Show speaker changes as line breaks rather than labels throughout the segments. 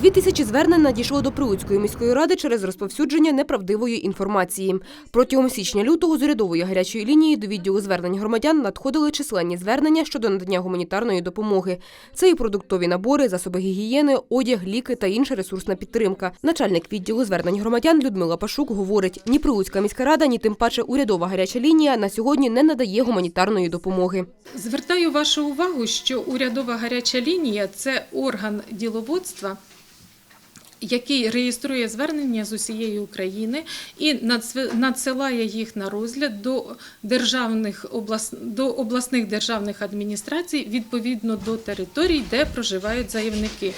Дві тисячі звернень надійшло до Прилуцької міської ради через розповсюдження неправдивої інформації. Протягом січня-лютого з урядової гарячої лінії до відділу звернень громадян надходили численні звернення щодо надання гуманітарної допомоги. Це і продуктові набори, засоби гігієни, одяг, ліки та інша ресурсна підтримка. Начальник відділу звернень громадян Людмила Пашук говорить: ні Прилуцька міська рада, ні тим паче урядова гаряча лінія на сьогодні не надає гуманітарної допомоги.
Звертаю вашу увагу, що урядова гаряча лінія це орган діловодства. Який реєструє звернення з усієї України і надсилає їх на розгляд до державних до обласних державних адміністрацій відповідно до територій, де проживають заявники.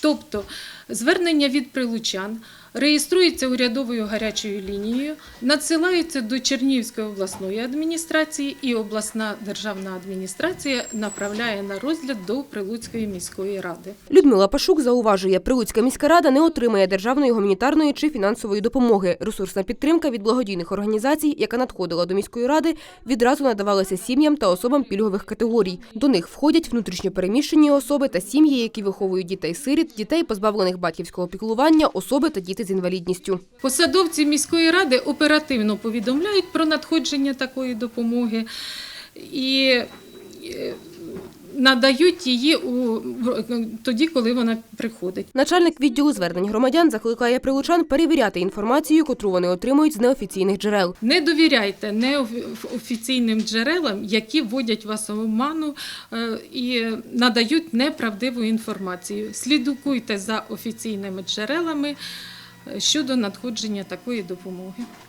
Тобто звернення від прилучан реєструється урядовою гарячою лінією, надсилаються до Чернігівської обласної адміністрації, і обласна державна адміністрація направляє на розгляд до Прилуцької міської ради.
Людмила Пашук зауважує, Прилуцька міська рада не отримає державної гуманітарної чи фінансової допомоги. Ресурсна підтримка від благодійних організацій, яка надходила до міської ради, відразу надавалася сім'ям та особам пільгових категорій. До них входять внутрішньопереміщені особи та сім'ї, які виховують дітей-сиріт, дітей, позбавлених батьківського піклування, особи та діти з інвалідністю.
Посадовці міської ради оперативно повідомляють про надходження такої допомоги і е, надають її у, тоді, коли вона приходить.
Начальник відділу звернень громадян закликає прилучан перевіряти інформацію, котру вони отримують з неофіційних джерел.
Не довіряйте неофіційним джерелам, які вводять вас в оману е, і надають неправдиву інформацію. Слідкуйте за офіційними джерелами щодо надходження такої допомоги.